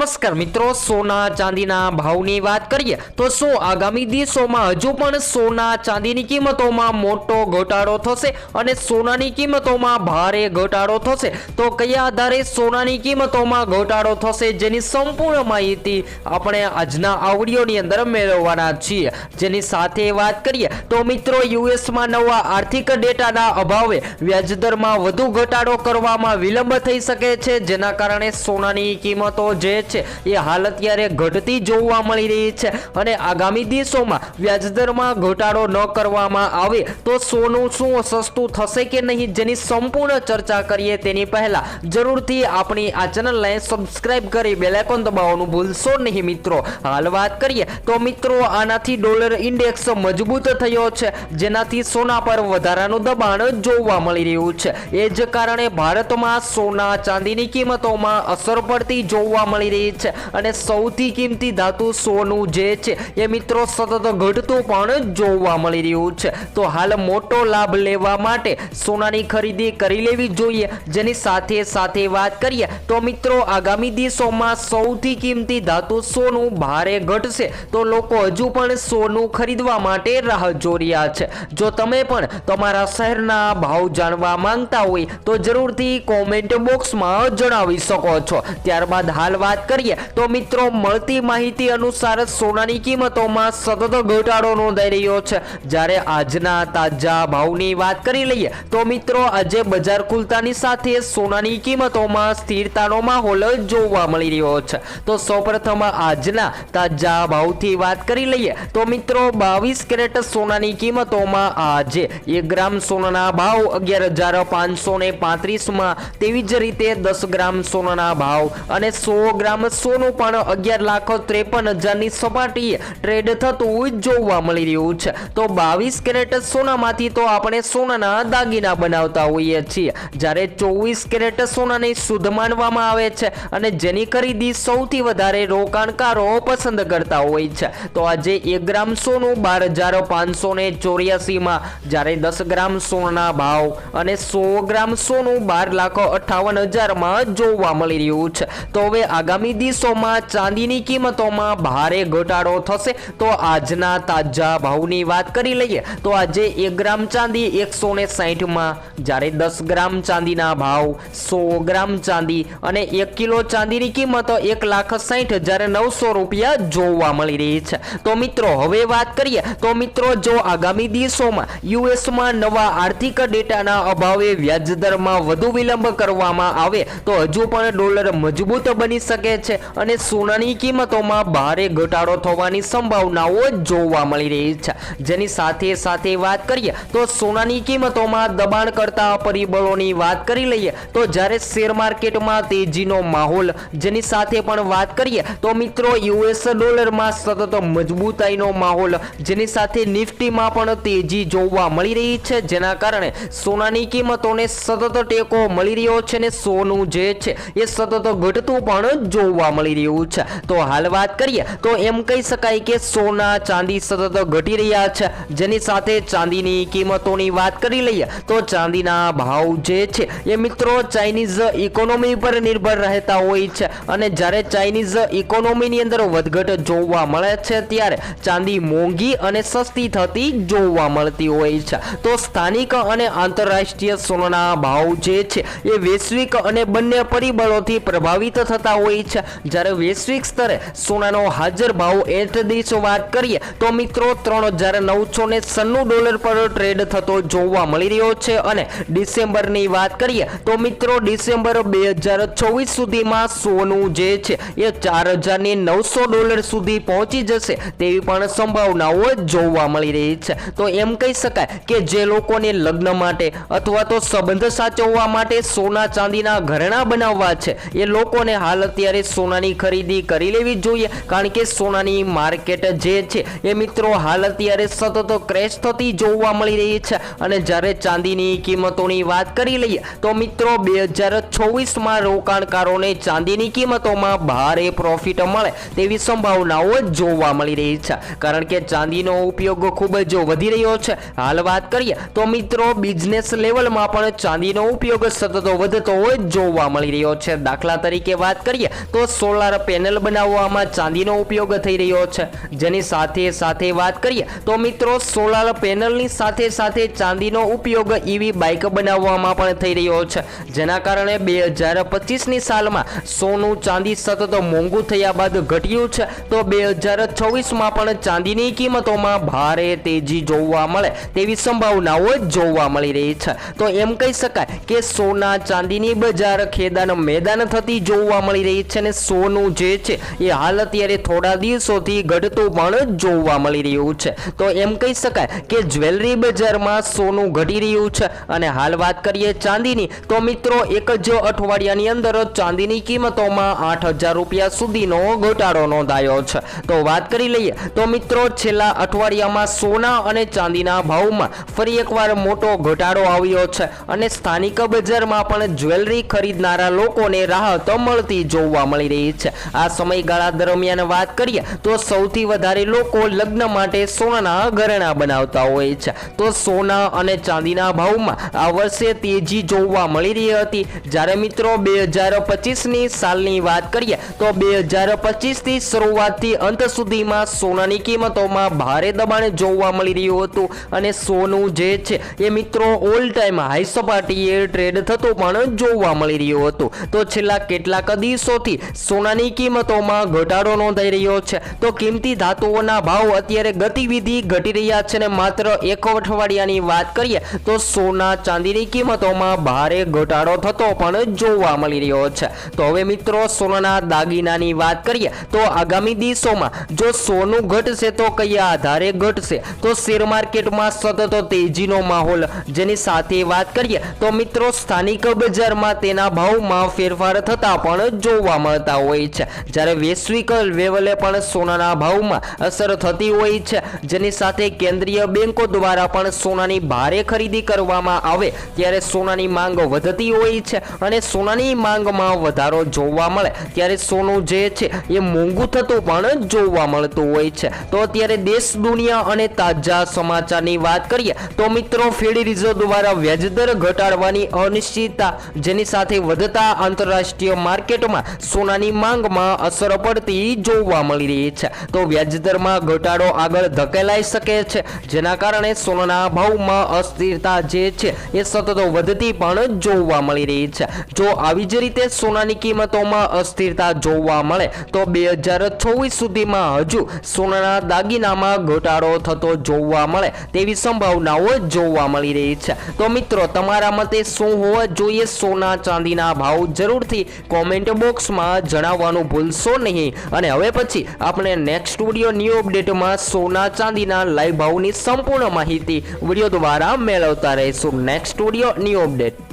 નમસ્કાર મિત્રો, સોના ચાંદીના ભાવની વાત કરીએ તો શું આગામી દિવસોમાં હજુ પણ સોના ચાંદીની કિંમતોમાં મોટો ઘટાડો થશે અને સોનાની કિંમતોમાં ભારે ઘટાડો થશે. તો કયા આધારે સોનાની કિંમતોમાં ઘટાડો થશે જેની સંપૂર્ણ માહિતી આપણે આજના આવડીઓની અંદર મેળવવાના છીએ. જેની સાથે વાત કરીએ તો મિત્રો, યુએસમાં નવા આર્થિક ડેટાના અભાવે વ્યાજદરમાં વધુ ઘટાડો કરવામાં વિલંબ થઈ શકે છે. જેના કારણે સોનાની કિંમતો જે છે. એ હાલ અત્યારે ઘટતી જોવા મળી રહી છે અને આગામી દિવસોમાં વ્યાજદરમાં ઘટાડો ન કરવામાં આવે તો સોનું શું સસ્તું થશે કે નહીં જેની સંપૂર્ણ ચર્ચા કરીએ તેની પહેલા જરૂરથી આપણી આ ચેનલને સબસ્ક્રાઈબ કરી બેલાઇકોન દબાવવાનું ભૂલશો નહીં મિત્રો. હાલ વાત કરીએ તો મિત્રો આનાથી ડોલર ઇન્ડેક્સ મજબૂત થયો છે. જેનાથી સોના પર વધારાનું દબાણ જોવા મળી રહ્યું છે. એ જ કારણે ભારતમાં સોના ચાંદીની કિંમતોમાં અસર પડતી જોવા મળી રહી છે. અને સૌથી કિંમતી ધાતુ સોનું જે છે, એ મિત્રો સતત ઘટતું પણ જોવા મળી રહ્યું છે. તો હાલ મોટો લાભ લેવા માટે સોનાની ખરીદી કરી લેવી જોઈએ. જેની સાથે સાથે વાત કરીએ, તો મિત્રો આગામી દિવસોમાં સૌથી કિંમતી ધાતુ સોનું ભારે ઘટશે. તો લોકો હજુ પણ સોનું ખરીદવા માટે રાહ જોઈ રહ્યા છે. જો તમે પણ તમારા શહેરના ભાવ જાણવા માંગતા હોય, તો જરૂરથી કોમેન્ટ બોક્સમાં જણાવી શકો છો. ત્યારબાદ હાલ વાત કરીએ. તો મિત્રો, મળતી માહિતી અનુસાર સોનાની કિંમતોમાં સતત ઘટાડો નોંધાઈ રહ્યો છે. જ્યારે આજના તાજા ભાવની વાત કરી લઈએ, તો મિત્રો, આજે બજાર ખુલતાની સાથે સોનાની કિંમતોમાં સ્થિરતાનો માહોલ જોવા મળી રહ્યો છે. તો સૌપ્રથમ આજના તાજા ભાવથી વાત કરી લઈએ. તો મિત્રો, બાવીસ કેરેટ સોનાની કિંમતોમાં આજે એક ગ્રામ સોનાના ભાવ અગિયાર હજાર પાંચસો ને પાંત્રીસમાં તેવી જ રીતે દસ ગ્રામ સોનાના ભાવ અને સો ગ્રામ સોનું પણ અગિયાર લાખ ત્રેપન હજારની સપાટીએ ટ્રેડ થતું જોવા મળી રહ્યું છે. તો બાવીસ કેરેટ સોનામાંથી તો આપણે સોનાના દાગીના બનાવતા હોઈએ છીએ. જ્યારે ચોવીસ કેરેટ સોનાને શુદ્ધ માનવામાં આવે છે અને જેની ખરીદી સૌથી વધારે રોકાણકારો પસંદ કરતા હોય છે. તો આજે એક ગ્રામ સોનું બાર હજાર પાંચસો ને ચોર્યાસીમાં. જ્યારે દસ ગ્રામ સોનાના ભાવ અને સો ગ્રામ સોનું બાર લાખ અઠાવન હજારમાં જોવા મળી રહ્યું છે. તો હવે આગામી દિવસોમાં ચાંદીની કિંમતોમાં ભારે ઘટાડો થશે. તો આજના તાજા ભાવની વાત કરી લઈએ. તો આજે એક ગ્રામ ચાંદી એકસો ને સાહીઠમાં, જ્યારે દસ ગ્રામ ચાંદીના ભાવ સો ગ્રામ ચાંદી અને એક કિલો ચાંદીની કિંમત એક લાખ સાહીઠ હજાર નવસો રૂપિયા જોવા મળી રહી છે. તો મિત્રો, હવે વાત કરીએ. તો મિત્રો, જો આગામી દિવસોમાં યુએસમાં નવા આર્થિક ડેટાના અભાવે વ્યાજદરમાં વધુ વિલંબ કરવામાં આવે, તો હજુ પણ ડોલર મજબૂત બની શકે છે અને સોનાની કિંમતોમાં ભારે ઘટાડો થવાની સંભાવનાઓ જોવા મળી રહી છે. જેની સાથે સાથે વાત કરીએ તો સોનાની કિંમતોમાં દબાણ કરતા પરિબળોની વાત કરી લઈએ તો જ્યારે શેર માર્કેટમાં તેજીનો માહોલ જેની સાથે પણ વાત કરીએ તો મિત્રો યુએસ ડોલરમાં સતત મજબૂતાઈનો માહોલ જેની સાથે નિફ્ટીમાં પણ તેજી જોવા મળી રહી છે. જેના કારણે સોનાની કિંમતોને સતત ટેકો મળી રહ્યો છે ને સોનું જે છે એ સતત ઘટતું પણ જોવા મળી રહ્યું છે. તો હાલ વાત કરીએ, તો એમ કહી શકાય કે સોના ચાંદી સતત ઘટી રહ્યા છે. જેની સાથે ચાંદીની કિંમતોની વાત કરી લઈએ, તો ચાંદીના ભાવ જે છે, એ મિત્રો ચાઇનીઝ ઇકોનોમી પર નિર્ભર રહેતા હોય છે. અને જ્યારે ચાઇનીઝ ઇકોનોમીની અંદર વધઘટ જોવા મળે છે, ત્યારે ચાંદી મોંઘી અને સસ્તી થતી જોવા મળતી હોય છે. તો સ્થાનિક અને આંતરરાષ્ટ્રીય સોનાના ભાવ જે છે, એ વૈશ્વિક અને બંને પરિબળોથી પ્રભાવિત થતા હોય છે. જ્યારે વૈશ્વિક સ્તરે સોનાનો હાજર ભાવ એટ દિવસ વાત કરીએ, તો મિત્રો ત્રણ હજાર નવસો ને સન્નું ડોલર પર ટ્રેડ થતો જોવા મળી રહ્યો છે અને ડિસેમ્બરની વાત કરીએ, તો મિત્રો ડિસેમ્બર બે હજાર ચોવીસ સુધીમાં સોનું જે છે, એ ચાર હજારની નવસો ડોલર સુધી પહોંચી જશે તેવી પણ સંભાવનાઓ જોવા મળી રહી છે. તો એમ કહી શકાય કે જે લોકોને લગ્ન માટે અથવા તો સંબંધ સાચવવા માટે સોના ચાંદીના ઘરેણા બનાવવા છે, એ લોકોને હાલ અત્યારે સોનાની ખરીદી કરી લેવી જોઈએ, કારણ કે સોનાની માર્કેટ જે છે, એ મિત્રો હાલ અત્યારે સતત ક્રેશ થતી જોવા મળી રહી છે. અને જ્યારે ચાંદીની કિંમતોની વાત કરી લઈએ, તો મિત્રો બે હજાર છવ્વીસમાં રોકાણકારોને ચાંદીની કિંમતોમાં ભારે પ્રોફિટ મળે તેવી સંભાવનાઓ જોવા મળી રહી છે. કારણ કે ચાંદીનો ઉપયોગ ખૂબ જ વધી રહ્યો છે. હાલ વાત કરીએ, તો મિત્રો બિઝનેસ લેવલમાં પણ ચાંદીનો ઉપયોગ સતત વધતો હોય જોવા મળી રહ્યો છે. દાખલા તરીકે વાત કરીએ તો સોલાર પેનલ બનાવવામાં ચાંદીનો ઉપયોગ થઈ રહ્યો છે. જેની સાથે સાથે વાત કરીએ, તો મિત્રો, સોલાર પેનલની સાથે સાથે ચાંદીનો ઉપયોગ ઈવી બાઇક બનાવવામાં પણ થઈ રહ્યો છે. જેના કારણે બે હજાર પચીસની સાલમાં સોનું ચાંદી સતત મોંઘું થયા બાદ ઘટ્યું છે. તો બે હજાર છવ્વીસમાં પણ ચાંદીની કિંમતોમાં ભારે તેજી જોવા મળે, તેવી સંભાવનાઓ જોવા મળી રહી છે. તો એમ કહી શકાય કે સોના ચાંદીની બજાર, ખેદાન, મેદાન થતી જોવા મળી રહી છે. અને સોનું જે છે, એ હાલ અત્યારે થોડા દિવસોથી ઘટતું પણ જોવા મળી રહ્યું છે. તો એમ કહી શકાય કે જ્વેલરી બજારમાં સોનું ઘટી રહ્યું છે. અને હાલ વાત કરીએ ચાંદીની, તો મિત્રો એક જ અઠવાડિયાની અંદર ચાંદીની કિંમતોમાં આઠ હજાર રૂપિયા સુધીનો ઘટાડો નોંધાયો છે. તો વાત કરી લઈએ, તો મિત્રો છેલ્લા અઠવાડિયામાં સોના અને ચાંદીના ભાવમાં ફરી એકવાર મોટો ઘટાડો આવ્યો છે. અને સ્થાનિક બજારમાં પણ જ્વેલરી ખરીદનારા લોકોને રાહત મળતી જોવા મળી રહી છે. આ સમયગાળા દરમિયાન વાત કરીએ તો સૌથી વધારે લોકો લગ્ન માટે સોનાના ઘરેણા બનાવતા હોય છે. તો સોના અને ચાંદીના ભાવમાં આ વર્ષે તેજી જોવા મળી રહી હતી. જ્યારે મિત્રો બે હજાર પચીસની સાલની વાત કરીએ તો બે હજાર પચીસથી શરૂઆતથી અંત સુધીમાં સોનાની કિંમતોમાં ભારે દબાણ જોવા મળી રહ્યું હતું. અને સોનું જે છે એ મિત્રો ઓલ ટાઈમ હાઈ સપાટીએ ટ્રેડ થતું પણ જોવા મળી રહ્યું હતું. તો છેલ્લા કેટલાક દિવસોથી સોનાની કિંમતોમાં ઘટાડો નોંધાઈ રહ્યો છે. તો કિંમતી ધાતુઓના ભાવ અત્યારે ગતિવિધિ ઘટી રહ્યા છે ને માત્ર એક અઠવાડિયાની વાત કરીએ તો સોના ચાંદીની કિંમતોમાં ભારે ઘટાડો થતો પણ જોવા મળી રહ્યો છે. તો હવે મિત્રો સોનાના દાગીનાની વાત કરીએ તો આગામી દિવસોમાં જો સોનું ઘટશે તો કયા આધારે ઘટશે? તો શેર માર્કેટમાં સતત તેજીનો માહોલ જેની સાથે વાત કરીએ તો મિત્રો સ્થાનિક બજારમાં તેના ભાવમાં ફેરફાર થતા પણ જોવા મળતા હોય છે. જ્યારે વૈશ્વિક લેવલે પણ સોનાના ભાવમાં અસર થતી હોય છે. જેની સાથે કેન્દ્રીય બેંકો દ્વારા પણ સોનાની ભારે ખરીદી કરવામાં આવે ત્યારે સોનાની માંગ વધતી હોય છે અને સોનાની માંગમાં વધારો જોવા મળે ત્યારે સોનું જે છે એ મોંઘું થતું પણ જોવા મળતું હોય છે. તો અત્યારે દેશ, દુનિયા અને તાજા સમાચારની વાત કરીએ તો મિત્રો ફેડ રિઝર્વ દ્વારા વ્યાજદર ઘટાડવાની અનિશ્ચિતતા જેની સાથે વધતા આંતરરાષ્ટ્રીય માર્કેટમાં સોનાની માંગમાં અસર પડતી જોવા મળી રહી છે. તો વ્યાજદરમાં ઘટાડો આગળ ધકેલાઈ શકે છે. જેના કારણે સોનાના ભાવમાં અસ્થિરતા જે છે એ સતત વધતી પણ જોવા મળી રહી છે. જો આવી જ રીતે સોનાની કિંમતોમાં અસ્થિરતા જોવા મળે, તો બે હજાર છવ્વીસ સુધીમાં હજુ સોનાના દાગીનામાં ઘટાડો થતો જોવા મળે તેવી સંભાવનાઓ જોવા મળી રહી છે. તો મિત્રો, તમારા મતે શું હોવા જોઈએ? સોના ચાંદીના ભાવ જરૂરથી કોમેન્ટ બોક્સમાં જણાવવાનું ભૂલશો નહીં. અને હવે પછી આપણે નેક્સ્ટ વીડિયો ન્યૂ અપડેટમાં સોના ચાંદીના લાઈવ ભાવની સંપૂર્ણ માહિતી વીડિયો દ્વારા મેળવતા રહીશું. Next video new update